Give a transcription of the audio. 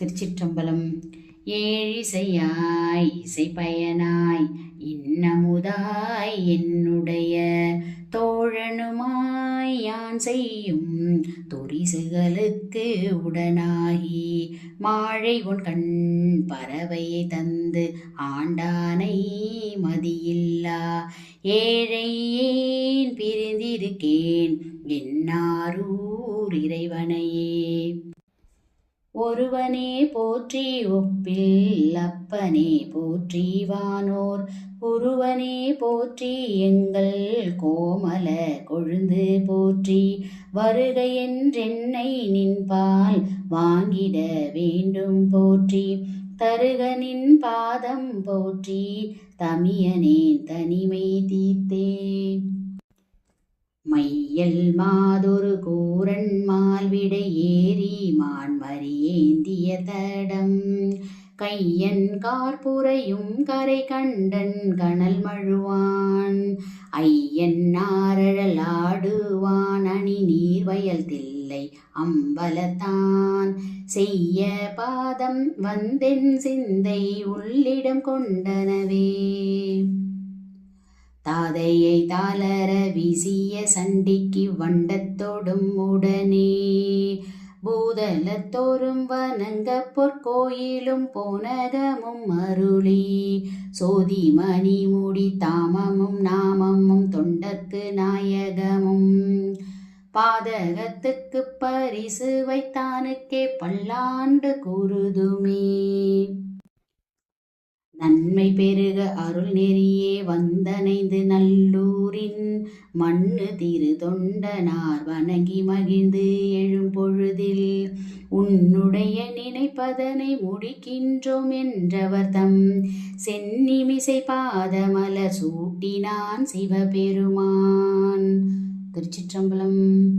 திருச்சிற்றம்பலம். ஏழிசையாய் பயனாய் இன்னமுதாய் என்னுடைய தோழனுமாய் யான் செய்யும் துரிசுகளுக்கு உடனாகி மாழை உன் கண் பறவையை தந்து ஆண்டானை மதியில்லா. ஏழை ஏன் பிரிந்திருக்கேன்? என்னாரூர் இறைவனையே. ஒருவனே போற்றி ஒப்பில் அப்பனே போற்றி வானோர். ஒருவனே போற்றி எங்கள் கோமல கொழுந்து போற்றி. வருக என்றென்னை நின்பால் வாங்கிட வேண்டும் போற்றி. தருகனின் பாதம் போற்றி தமியனே தனிமை தீத்தே. மையல் மாதொரு கூரன் மால்விடை ஏந்திய தடம். கையன் கார்புரையும் கரை கண்டன் கணல் மழுவான். ஐயன் நாரழலாடுவான் அணி நீர் வயல் தில்லை அம்பலத்தான். செய்ய பாதம் வந்தென் சிந்தை உள்ளிடம் கொண்டனவே. தாதையை தாளர வீசிய சண்டிக்கு வண்டத்தோடும் உடனே பூதலத்தோறும் வணங்க பொற்கோயிலும் போனகமும் அருளி. சோதி மணி முடி தாமமும் நாமமும் தொண்டர்க்கு நாயகமும். பாதகத்துக்கு பரிசு வைத்தானுக்கே பல்லாண்டு கூறுதுமே நன்மை பெருக அருள் நெறியே வந்தனைந்து நல்லூரின் மண்ணு திரு தொண்டனார் வணங்கி மகிழ்ந்து எழும் பொழுதில் உன்னுடைய நினைப்பதனை முடிக்கின்றோம் என்றவர் தம் சென்னிமிசை பாதமல சூட்டினான் சிவபெருமான். திருச்சிற்றம்பலம்.